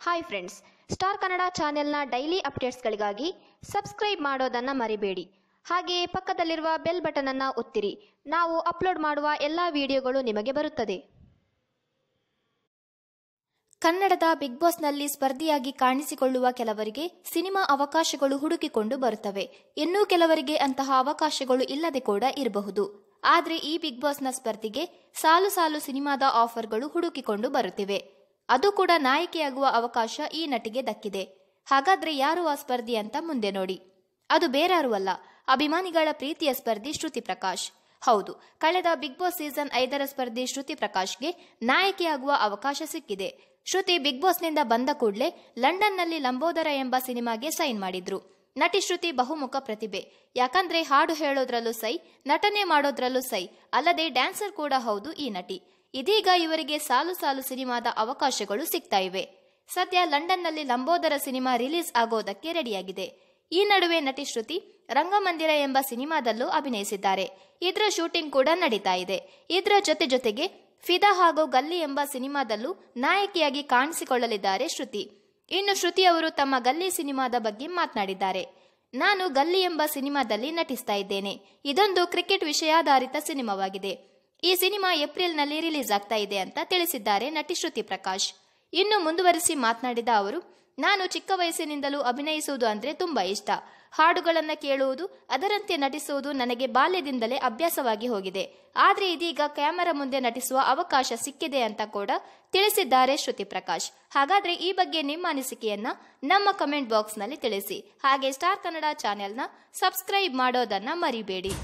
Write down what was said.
Hi friends star Kannada ಚಾನೆಲ್ನ daily ಅಪ್ಡೇಟ್ಸ್ಗಳಿಗಾಗಿ subscribe ಮಾಡೋದನ್ನು ಮರಿಬೇಡಿ. ಹಾಗೆಯೇ ಪಕ್ಕದಲ್ಲಿರುವ ಬೆಲ್ ಬಟನನ್ನು ಒತ್ತಿರಿ. ನಾವು ಅಪ್ಲೋಡ್ ಮಾಡುವ ಎಲ್ಲ ವಿಡಿಯೋಗಳು ನಿಮಗೆ ಬರುತ್ತದೆ. ಕನ್ನಡದ ಬಿಗ್ ಬಾಸ್ನಲ್ಲಿ ಸ್ಪರ್ಧಿಯಾಗಿ ಕಾಣಿಸಿಕೊಳ್ಳುವ ಕೆಲವರಿಗೆ ಸಿನಿಮಾ ಅವಕಾಶಗಳು ಹುಡುಕಿಕೊಂಡು ಬರುತ್ತವೆ. ಇನ್ನೂ ಕೆಲವರಿಗೆ ಅಂತಹ ಅವಕಾಶಗಳು ಇಲ್ಲದೆ ಕೂಡ ಇರಬಹುದು. ಆದರೆ ಈ ಬಿಗ್ ಬಾಸ್ನ ಸ್ಪರ್ಧಿಗೆ ಸಾಲು ಸಾಲು ಸಿನಿಮಾದ ಆಫರ್ಗಳು ಹುಡುಕಿಕೊಂಡು ಬರುತ್ತಿವೆ. ಅದು ಕೂಡ ನಾಯಕಿಯಾಗುವ ಅವಕಾಶ ಈ ನಟಿಗೆ ದಕ್ಕಿದೆ. ಹಾಗಾದ್ರೆ ಯಾರು ಆ ಸ್ಪರ್ಧಿ ಅಂತ ಮುಂದೆ ನೋಡಿ. ಅದು ಬೇರಾರೂ ಅಲ್ಲ, ಅಭಿಮಾನಿಗಳ ಪ್ರೀತಿಯ ಸ್ಪರ್ಧಿ ಶ್ರುತಿ ಪ್ರಕಾಶ್. ಹೌದು, ಕಳೆದ ಬಿಗ್ ಬಾಸ್ ಸೀಸನ್ ಐದರ ಸ್ಪರ್ಧಿ ಶ್ರುತಿ ಪ್ರಕಾಶ್ಗೆ ನಾಯಕಿಯಾಗುವ ಅವಕಾಶ ಸಿಕ್ಕಿದೆ. ಶ್ರುತಿ ಬಿಗ್ ಬಾಸ್ನಿಂದ ಬಂದ ಕೂಡಲೇ ಲಂಡನ್ನಲ್ಲಿ ಲಂಬೋದರ ಎಂಬ ಸಿನಿಮಾಗೆ ಸೈನ್ ಮಾಡಿದ್ರು. ನಟಿ ಶ್ರುತಿ ಬಹುಮುಖ ಪ್ರತಿಭೆ. ಯಾಕಂದ್ರೆ ಹಾಡು ಹೇಳೋದ್ರಲ್ಲೂ ಸೈ, ನಟನೆ ಮಾಡೋದ್ರಲ್ಲೂ ಸೈ. ಅಲ್ಲದೆ ಡ್ಯಾನ್ಸರ್ ಕೂಡ ಹೌದು ಈ ನಟಿ. ಇದೀಗ ಇವರಿಗೆ ಸಾಲು ಸಾಲು ಸಿನಿಮಾದ ಅವಕಾಶಗಳು ಸಿಗ್ತಾ ಇವೆ. ಸದ್ಯ ಲಂಡನ್ನಲ್ಲಿ ಲಂಬೋದರ ಸಿನಿಮಾ ರಿಲೀಸ್ ಆಗೋದಕ್ಕೆ ರೆಡಿಯಾಗಿದೆ. ಈ ನಡುವೆ ನಟಿ ಶ್ರುತಿ, ರಂಗಮಂದಿರ ಎಂಬ ಸಿನಿಮಾದಲ್ಲೂ ಅಭಿನಯಿಸಿದ್ದಾರೆ. ಇದರ ಶೂಟಿಂಗ್ ಕೂಡ ನಡೀತಾ ಇದೆ. ಇದರ ಜೊತೆ ಜೊತೆಗೆ ಫಿದಾ ಹಾಗೂ ಗಲ್ಲಿ ಎಂಬ ಸಿನಿಮಾದಲ್ಲೂ ನಾಯಕಿಯಾಗಿ ಕಾಣಿಸಿಕೊಳ್ಳಲಿದ್ದಾರೆ ಶ್ರುತಿ. ಇನ್ನು ಶ್ರುತಿ ಅವರು ತಮ್ಮ ಗಲ್ಲಿ ಸಿನಿಮಾದ ಬಗ್ಗೆ ಮಾತನಾಡಿದ್ದಾರೆ. ನಾನು ಗಲ್ಲಿ ಎಂಬ ಸಿನಿಮಾದಲ್ಲಿ ನಟಿಸ್ತಾ ಇದ್ದೇನೆ. ಇದೊಂದು ಕ್ರಿಕೆಟ್ ವಿಷಯಾಧಾರಿತ ಸಿನಿಮಾವಾಗಿದೆ. ಈ ಸಿನಿಮಾ ಏಪ್ರಿಲ್ನಲ್ಲಿ ರಿಲೀಸ್ ಆಗ್ತಾ ಇದೆ ಅಂತ ತಿಳಿಸಿದ್ದಾರೆ ನಟಿ ಶ್ರುತಿ ಪ್ರಕಾಶ್. ಇನ್ನು ಮುಂದುವರಿಸಿ ಮಾತನಾಡಿದ ಅವರು, ನಾನು ಚಿಕ್ಕ ವಯಸ್ಸಿನಿಂದಲೂ ಅಭಿನಯಿಸುವುದು ಅಂದ್ರೆ ತುಂಬಾ ಇಷ್ಟ. ಹಾಡುಗಳನ್ನು ಕೇಳುವುದು, ಅದರಂತೆ ನಟಿಸುವುದು ನನಗೆ ಬಾಲ್ಯದಿಂದಲೇ ಅಭ್ಯಾಸವಾಗಿ ಹೋಗಿದೆ. ಆದ್ರೆ ಇದೀಗ ಕ್ಯಾಮರಾ ಮುಂದೆ ನಟಿಸುವ ಅವಕಾಶ ಸಿಕ್ಕಿದೆ ಅಂತ ಕೂಡ ತಿಳಿಸಿದ್ದಾರೆ ಶ್ರುತಿ ಪ್ರಕಾಶ್. ಹಾಗಾದ್ರೆ ಈ ಬಗ್ಗೆ ನಿಮ್ಮ ಅನಿಸಿಕೆಯನ್ನ ನಮ್ಮ ಕಮೆಂಟ್ ಬಾಕ್ಸ್ನಲ್ಲಿ ತಿಳಿಸಿ. ಹಾಗೆ ಸ್ಟಾರ್ ಕನ್ನಡ ಚಾನೆಲ್ನ ಸಬ್ಸ್ಕ್ರೈಬ್ ಮಾಡೋದನ್ನ ಮರಿಬೇಡಿ.